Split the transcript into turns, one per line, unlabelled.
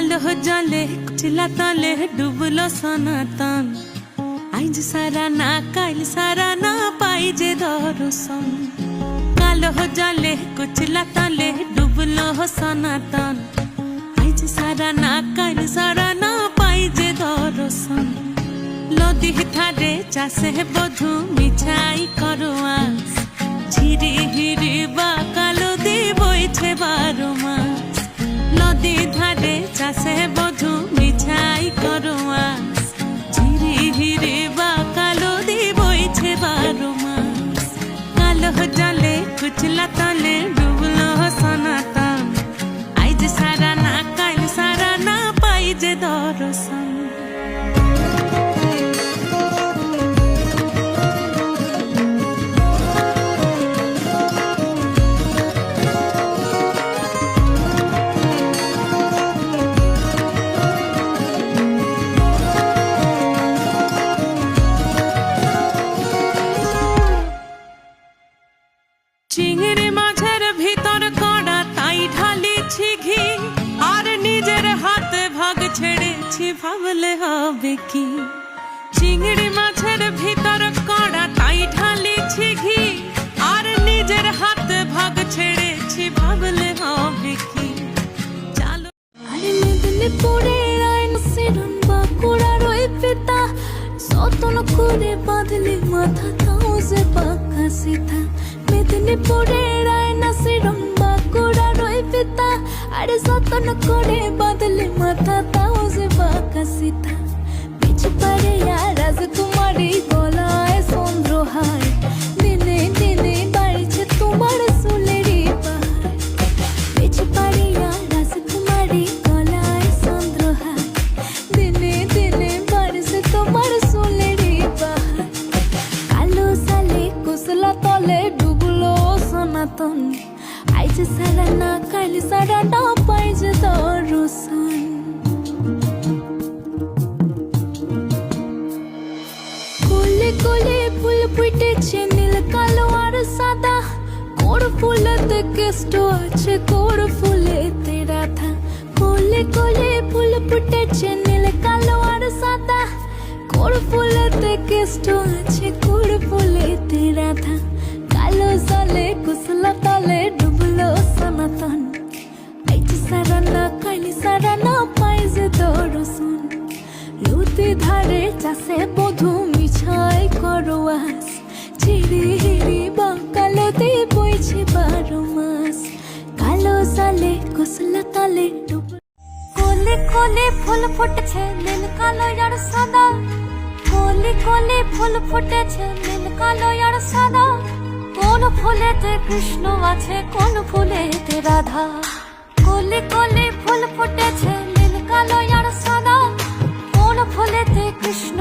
কালো জলে কুচিলা তলে ডুবলো সনাতন আইজ সারা না কাল সারা না পাই যে দর্শন কালো জলে কুচিলা তলে ডুবলো সনাতন আইজ সারা না কাল সারা না পাই যে দর্শন নদী ধারে চাষে বধু মিছাই করোয়াস ঝিরি হিরি বা চাষে বধু, মিঠাই করোয়াস ঝিরি হিরি বা কালো দি বইছে বারো মাস। কালো জলে কুচলা তলে ডুবলো সনাতন। আইজ সারা না, কাল সারা না পাই যে ছেড়েছি ভাবলে হবে কি? চিংড়ি মাছের ভিতর কড়া, তাই ঢালিছি ঘি। আর নিজের হাতে ভাগ ছেড়েছি, ভাবলে হবে কি? চালো
আরে মেদিনীপুরের আইন সিরন বাঁকুড়ার ওই পিতা। সতন করে বাঁধলে মাথা, তাও যে পাকা সিধা মেদিনীপুরের আয়না সিরন বাঁকুড়ার ওই পিতা। আরে সতন করে বাঁধলে মাথা, তাও সিধা পিছু পারে আর রাজকুমারী গলায় চন্দ্রহার দিনে দিনে বাড়ছে তোমার সুলেরি পাহাড়। পিছু পারিয়া রাজকুমারী গলায় চন্দ্রহার দিনে দিনে বাড়ছে তোমার সোলেরি বাহার কালো সালে কুসলা তলে ডুবলো সনাতন। আইজ সারা না কাল সারা না পাইছে দর্শন সাদা কোর ফুলেতে কেষ্ট আছে, কোর ফুলেতে রাধা কোলে কোলে ফুল ফুটেছে নীল, কালো আর সাদা। কোর ফুলেতে কেষ্ট আছে, কোর ফুলেতে রাধা কালো জলে কুসলা তলে ডুবলো সনাতন। আইজ সারা না কালি সারা না পাই যে দর্শন লুতে ধারে চাষে বধু মিছাই করোয়াস ছিড়ি হিড়ি তালে কোলে কোলে ফুল ফুটেছে নীল কালো আর সাদা। কোলে কোলে ফুল ফুটেছে নীল কালো আর সাদা। কোন ফুলেতে কৃষ্ণ আছে, কোন ফুলেতে রাধা। কোলে কোলে ফুল ফুটেছে নীল কালো আর সাদা। কোন ফুলেতে কৃষ্ণ